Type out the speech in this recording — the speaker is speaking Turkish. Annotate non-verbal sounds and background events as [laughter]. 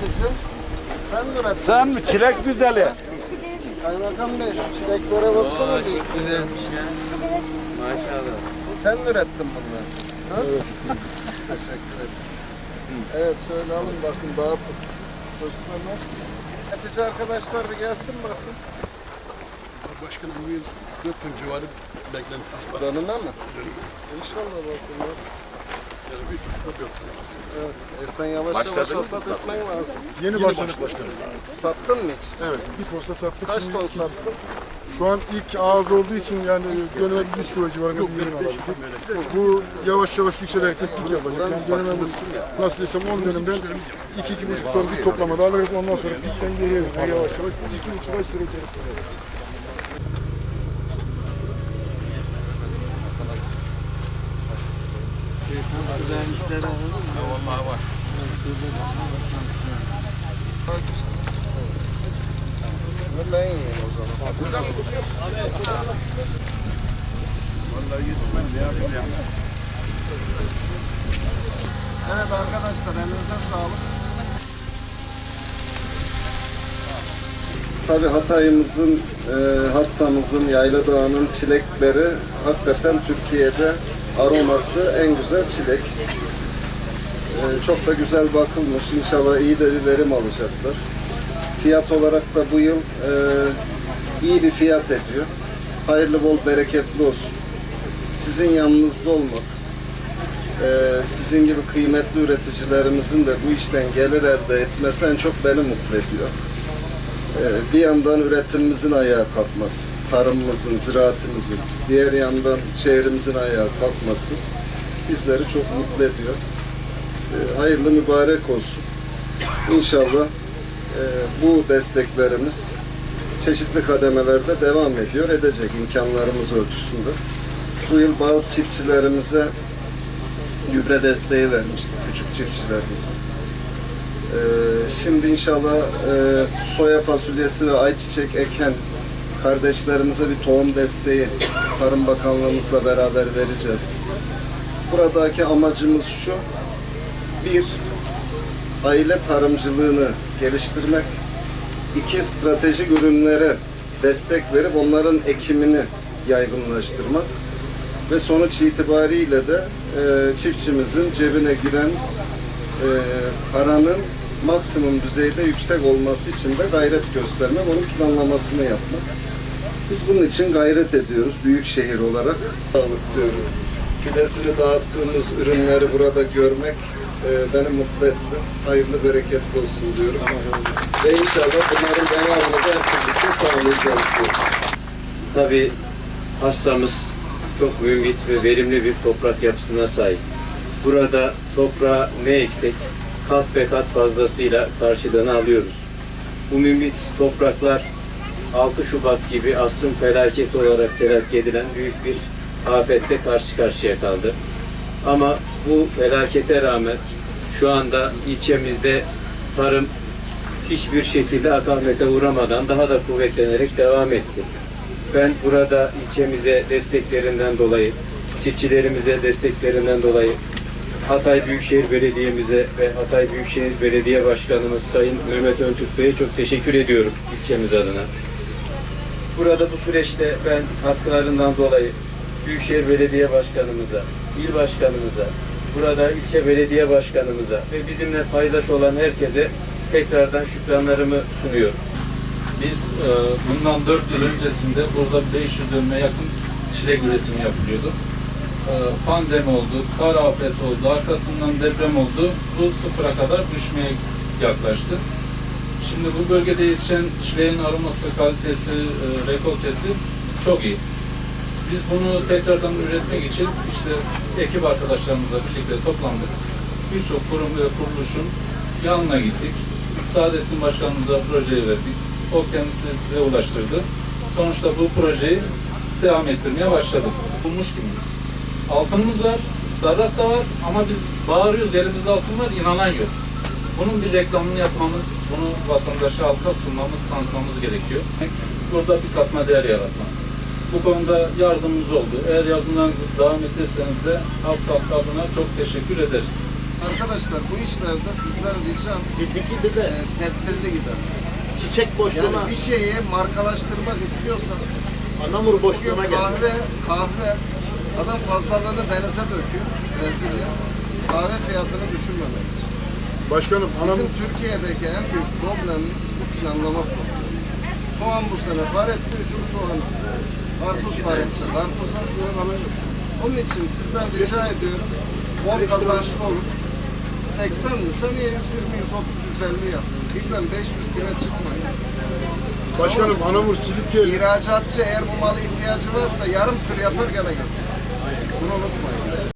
üretici? Sen mi ürettin? Sen mi? Çilek güzeli. Kaymakam Bey şu çileklere baksana bir. Güzelmiş ya. Maşallah. Sen mi ürettin bunları? Ha? [laughs] Teşekkür ederim. Evet şöyle alın bakın dağıtın. Çocuklar nasılsınız? Üretici arkadaşlar bir gelsin bakın. Başkanım bugün 4 ton civarı beklentimiz var. Dönüme mi? İnşallah bakın. Ya. Yani 3,5 4 ton aslında. Evet. E sen yavaş yavaş hasat etmen lazım. Yeni başladık başkanım. Sattın mı hiç? Evet, bir posta sattık. Kaç Şimdi ton iki- sattın? Şu an ilk ağız olduğu için yani döneme 100 kilo civarında bir ürün alabildik. Bu yavaş yavaş yükselerek tepkik yapacak. Yani döneme bu nasıl desem 10 dönümden 2-2,5 ton bir toplamada alırız. Ondan sonra pikten geriye yavaş yavaş. Biz 2,5 ay süre içerisinde. Evet arkadaşlar elinize sağlık. Tabi Hatay'ımızın, e, Hassa'mızın, Yayla Dağı'nın çilekleri hakikaten Türkiye'de aroması en güzel çilek. E, çok da güzel bakılmış. İnşallah iyi de bir verim alacaklar. Fiyat olarak da bu yıl e, iyi bir fiyat ediyor. Hayırlı bol bereketli olsun. Sizin yanınızda olmak, e, sizin gibi kıymetli üreticilerimizin de bu işten gelir elde etmesi en çok beni mutlu ediyor. E, bir yandan üretimimizin ayağa kalkması, tarımımızın, ziraatimizin, diğer yandan şehrimizin ayağa kalkması bizleri çok mutlu ediyor. E, hayırlı mübarek olsun. İnşallah e, bu desteklerimiz çeşitli kademelerde devam ediyor, edecek imkanlarımız ölçüsünde. Bu yıl bazı çiftçilerimize gübre desteği vermiştik, küçük çiftçilerimize. E, şimdi inşallah e, soya fasulyesi ve ayçiçek eken kardeşlerimize bir tohum desteği Tarım Bakanlığımızla beraber vereceğiz. Buradaki amacımız şu, bir, aile tarımcılığını geliştirmek, iki stratejik ürünlere destek verip onların ekimini yaygınlaştırmak ve sonuç itibariyle de e, çiftçimizin cebine giren e, paranın maksimum düzeyde yüksek olması için de gayret göstermek, onun planlamasını yapmak. Biz bunun için gayret ediyoruz büyük şehir olarak. Sağlık diyorum. Fidesini dağıttığımız ürünleri burada görmek e, beni mutlu etti. Hayırlı bereketli olsun diyorum. Ve inşallah bunların devamını da hep birlikte sağlayacağız diyorum. Tabii hastamız çok mümbit ve verimli bir toprak yapısına sahip. Burada toprağa ne eksik kat ve kat fazlasıyla karşıdan alıyoruz. Bu mümbit topraklar 6 Şubat gibi asrın felaketi olarak telakki edilen büyük bir afette karşı karşıya kaldı. Ama bu felakete rağmen şu anda ilçemizde tarım hiçbir şekilde akamete uğramadan daha da kuvvetlenerek devam etti. Ben burada ilçemize desteklerinden dolayı, çiftçilerimize desteklerinden dolayı Hatay Büyükşehir Belediye'mize ve Hatay Büyükşehir Belediye Başkanımız Sayın Mehmet Öntürk Bey'e çok teşekkür ediyorum ilçemiz adına. Burada bu süreçte ben katkılarından dolayı Büyükşehir Belediye Başkanımıza, il başkanımıza, burada ilçe belediye başkanımıza ve bizimle paydaş olan herkese tekrardan şükranlarımı sunuyorum. Biz e, bundan 4 yıl öncesinde burada 500 dönüme yakın çilek üretimi yapılıyordu. E, pandemi oldu, kar afet oldu, arkasından deprem oldu. Bu sıfıra kadar düşmeye yaklaştı. Şimdi bu bölgede yetişen çileğin aroması, kalitesi, e, rekoltesi çok iyi. Biz bunu tekrardan üretmek için işte ekip arkadaşlarımızla birlikte toplandık. Birçok kurum ve kuruluşun yanına gittik. Saadettin Başkanımıza projeyi verdik. O kendisi size ulaştırdı. Sonuçta bu projeyi devam ettirmeye başladık. Bulmuş gibiyiz. Altınımız var, sarraf da var ama biz bağırıyoruz elimizde altın var, inanan yok. Bunun bir reklamını yapmamız, bunu vatandaşa halka sunmamız, tanıtmamız gerekiyor. Burada bir katma değer yaratmak. Bu konuda yardımımız oldu. Eğer yardımlarınızı devam ederseniz de Halk Sağlık adına çok teşekkür ederiz. Arkadaşlar bu işlerde sizden ricam Fiziki de e, de tedbirli gidin. çiçek boşluğuna, Yani bir şeyi markalaştırmak istiyorsan anamur bugün boşluğuna geldi. kahve, kahve adam fazlalığını denize döküyor. Brezilya. Kahve fiyatını düşünmemek. Başkanım anam Bizim Türkiye'deki en büyük problemimiz bu planlama problemi. Soğan bu sene par etti, ucum soğan. Karpuz par etti, karpuza. Onun için sizden rica ediyorum, bol kazançlı olun. 80 mi? Sen niye 120, 130, 150 yap? Birden 500 bine çıkmayın. başkanım anamur Silifke İhracatçı eğer bu malı ihtiyacı varsa yarım tır yapar gene götürür. Bunu unutmayın.